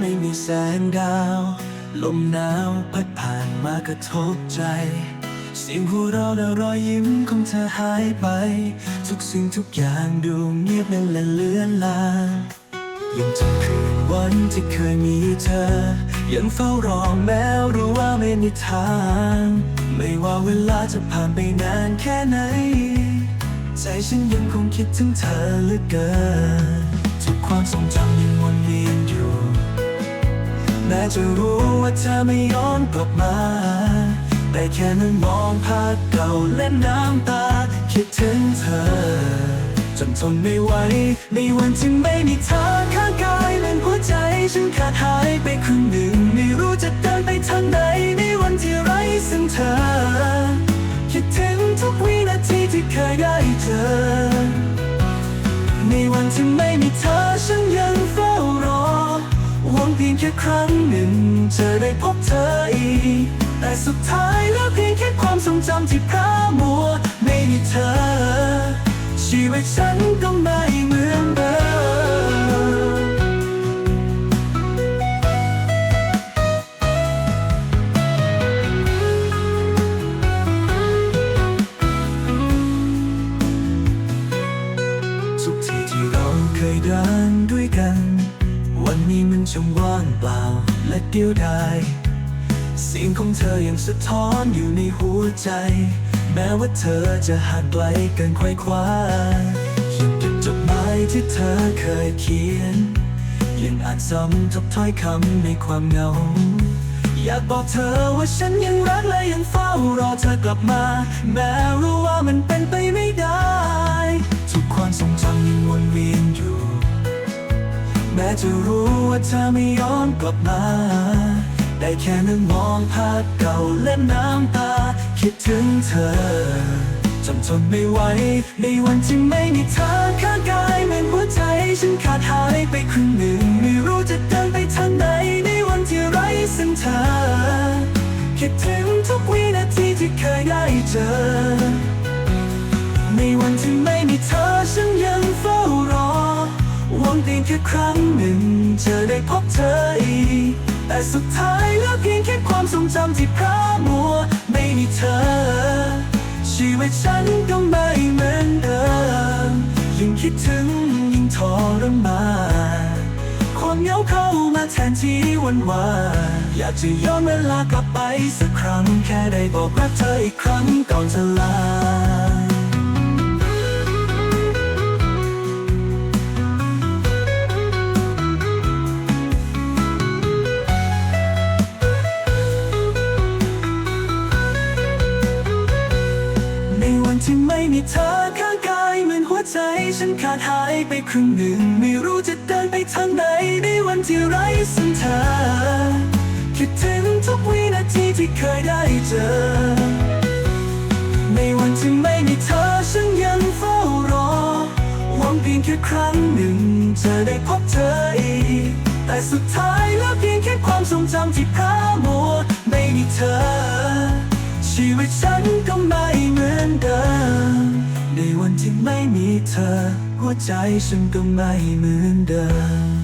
ไม่มีแสงดาว ลมหนาวพัดผ่านมากระทบใจ เสียงหัวเราะและรอยยิ้มของเธอหายไป ทุกสิ่งทุกอย่างดูเงียบและเลือนลางยังจำคืนวันที่เคยมีเธอ ยังเฝ้ารอแม้รู้ว่าไม่มีทาง ไม่ว่าเวลาจะผ่านไปนานแค่ไหน ใจฉันยังคงคิดถึงเธอเหลือเกินทุกความทรงจำยังวนเวียน แม้จะรู้ว่าเธอไม่ย้อนกลับมา แต่แค่นั้นมองภาพเก่าเล่นน้ำตา คิดถึงเธอ จนทนไม่ไหวในวันที่ไม่มีเธอข้างกายเหมือนหัวใจฉันขาดหายไปครึ่งหนึ่ง ค่ครั้งหนึ่งจะได้พบเธออีก แต่สุดท้ายแล้วเพียงแค่ความทรงจำที่พร่ามัวไม่มีเธอ ชีวิตฉันก็ไม่เหมือนเดิมทุกทีที่เราเคยเดินด้ นี้มันช่างว่างเปล่าและเดียวดายเสียงของเธอยังสะท้อนอยู่ในหัวใจ แม้ว่าเธอจะห่างไกลเกินควายคว้ายังเก็บจดหมายที่เธอเคยเขียน ยังอ่านซ้ำทุกถ้อยคำในความเหงา อยากบอกเธอว่าฉันยังรักและยังเฝ้ารอเธอกลับมา แม้รู้ว่ามันเป็น จะรู้ว่าเธอไม่ย้อนกลับมา ได้แค่นั่งมองภาพเก่าเล่นน้ำตา คิดถึงเธอจนทนไม่ไหวในวันที่ไม่มีเธอข้างกายเหมือนหัวใจ ฉันขาดหายไปครึ่งหนึ่ง ไม่รู้จะเดินไปทางไหนในวันที่ไร้ซึ่งเธอคิดถึงทุกวินาทีที่เคยได้เจอ ในวันที่ไม่มีเธอฉันยังเฝ้ารอหวังเพียงแค่ครั้ง จะได้พบเธออีก แต่สุดท้ายเหลือเพียงแค่ความทรงจำที่พร่ามัว ไม่มีเธอ ชีวิตฉันก็ไม่เหมือนเดิมยิ่งคิดถึงยิ่งทรมานความเหงาเข้ามาแทนที่วันวานอยากจะย้อนเวลากลับไปสักครั้ง แค่ได้บอกรักเธออีกครั้งก่อนจะลา ที่ไม่มีเธอข้างกายเหมือนหัวใจ ฉันขาดหายไปครึ่งหนึ่ง ไม่รู้จะเดินไปทางไหนในวันที่ไร้ซึ่งเธอ คิดถึงทุกวินาทีที่เคยได้เจอ ในวันที่ไม่มีเธอฉันยังเฝ้ารอ หวังเพียงแค่ครั้งหนึ่งจะได้พบเธออีก แต่สุดท้ายแล้วเพียงแค่ความทรงจำที่พร่ามัวไม่มีเธอ ชีวิตฉันก็ไม่เหมือนเดิม เธอ หัวใจฉันก็ไม่เหมือนเดิม